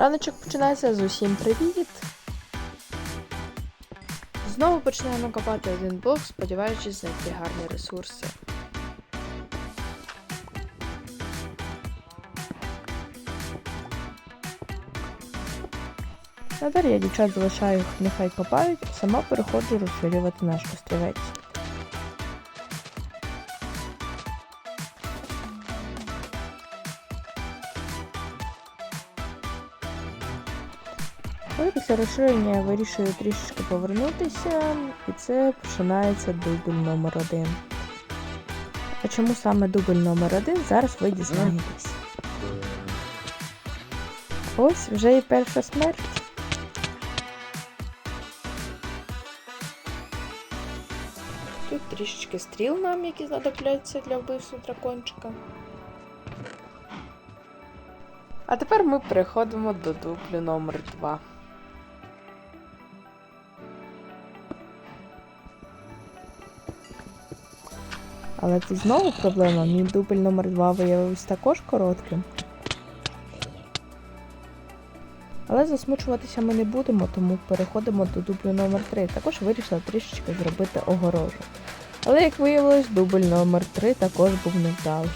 Раночок починається з усім привіт. Знову починаємо копати один блок, сподіваючись знайти гарні ресурси. Надалі я дівчат залишаю, нехай копають, сама переходжу розширювати наш острівець. Але після розширення я вирішую трішечки повернутися, і це починається дубль номер один. А чому саме дубль номер один, зараз ви дізнаєтесь. Ось вже і перша смерть. Тут трішечки стріл нам, які знадобляться для вбивства дракончика. А тепер ми переходимо до дублю номер 2. Але тут знову проблема. Мій дубль номер 2 виявився також коротким. Але засмучуватися ми не будемо, тому переходимо до дублю номер 3 Також вирішила трішечки зробити огорожу. Але як виявилось, дубль номер 3 також був невдалий.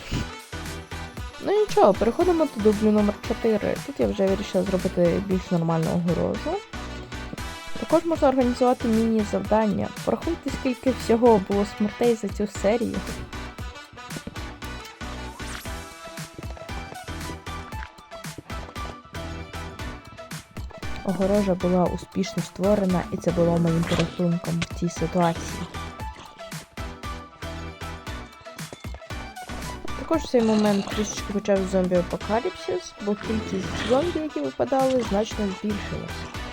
Ну нічого, переходимо до дублю номер 4 Тут я вже вирішила зробити більш нормальну огорожу. Також можна організувати міні-завдання. Порахуйте, скільки всього було смертей за цю серію. Огорожа була успішно створена, і це було моїм порахунком в цій ситуації. Також в цей момент трішечки почав зомбі апокаліпсис, бо кількість зомбі, які випадали, значно збільшилась.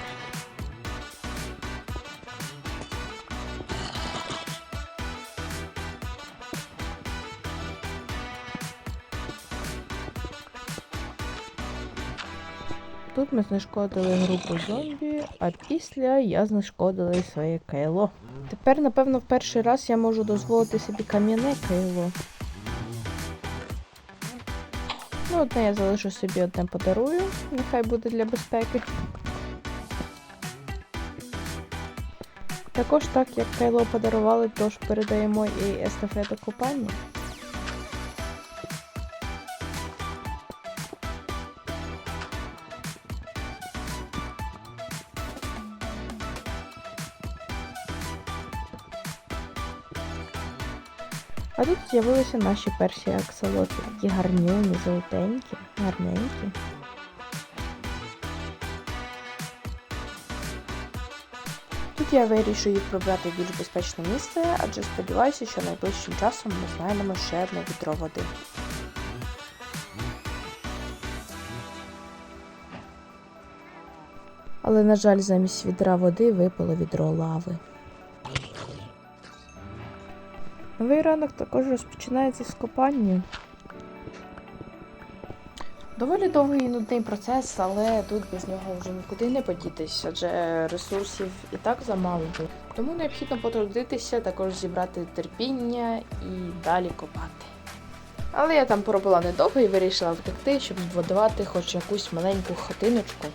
Тут ми знешкодили групу зомбі, а після я знешкодила і своє кайло. Тепер, напевно, в перший раз я можу дозволити собі кам'яне кайло. Ну, одне я залишу собі, одне подарую, нехай буде для безпеки. Також так, як кайло подарували, тож передаємо і естафету купання. А тут з'явилися наші перші аксолоти. Такі гарнюні, золотенькі, гарненькі. Тут я вирішую їх прибрати в більш безпечне місце, адже сподіваюся, що найближчим часом ми знайдемо ще одне відро води. Але, на жаль, замість відра води випало відро лави. Новий ранок також розпочинається з копання. Доволі довгий і нудний процес, але тут без нього вже нікуди не подітись, адже ресурсів і так замало. Тому необхідно потрудитися, також зібрати терпіння і далі копати. Але я там поробила недовго і вирішила втекти, щоб збудувати хоч якусь маленьку хатиночку.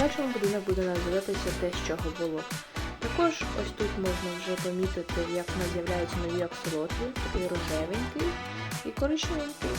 Першому будинок буде називатися те, з чого було. Також ось тут можна вже помітити, як в нас з'являються нові аксолоти, такий рожевенький і коричневенький.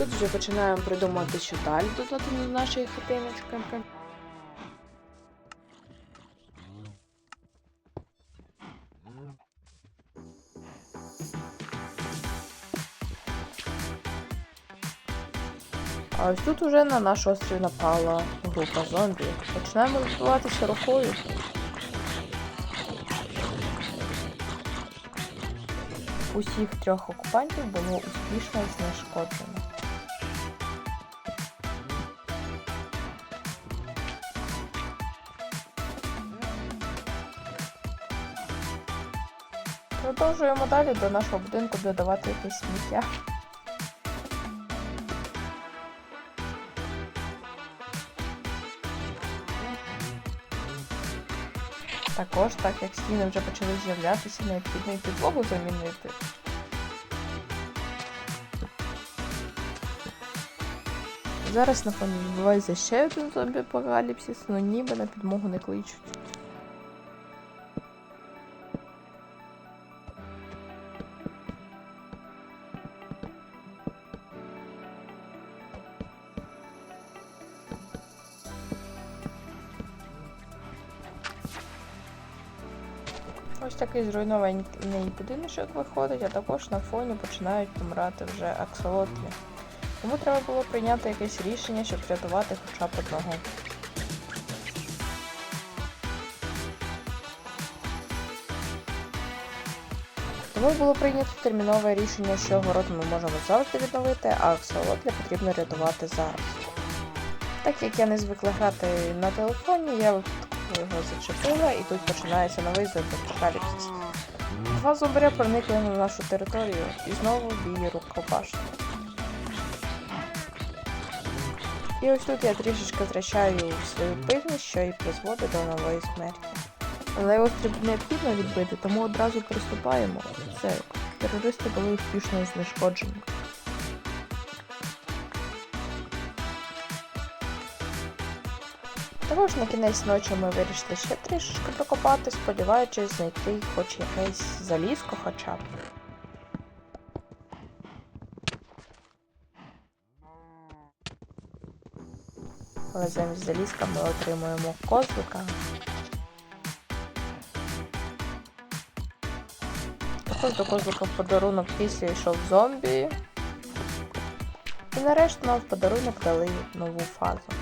Тут вже починаємо придумати, що далі додати до нашої хатиночки. А ось тут уже на наш острів напала група зомбі. Починаємо відбуватися рукою. Усіх трьох окупантів було успішно знешкоджено. Продовжуємо далі до нашого будинку додавати якесь сміття. Також, так як стіни вже почали з'являтися, необхідно і підлогу замінити. Зараз на фоні відбувається ще один зомбі-апокаліпсис, але ніби на підмогу не кличуть. Ось такий зруйнований будиночок виходить, а також на фоні починають помирати вже аксолотлі. Тому треба було прийняти якесь рішення, щоб врятувати хоча б одного. Тому було прийнято термінове рішення, що город ми можемо завжди відновити, а аксолотлі потрібно рятувати зараз. Так як я не звикла грати на телефоні, я його зачепила і тут починається новий зомбі-апокаліпсис. Два зомбаря проникли на нашу територію і знову бій рукопашний. І ось тут я трішечки втрачаю свою пильність, що і призводить до нової смерті. Але острів необхідно відбити, тому одразу приступаємо. Все, терористи були успішно знешкоджені. Також на кінець ночі ми вирішили ще трішечки прокопати, сподіваючись знайти хоч якесь залізко хоча б. Але замість залізка ми отримуємо козлика. Також до козлика в подарунок після йшов зомбі. І нарешті нам в подарунок дали нову фазу.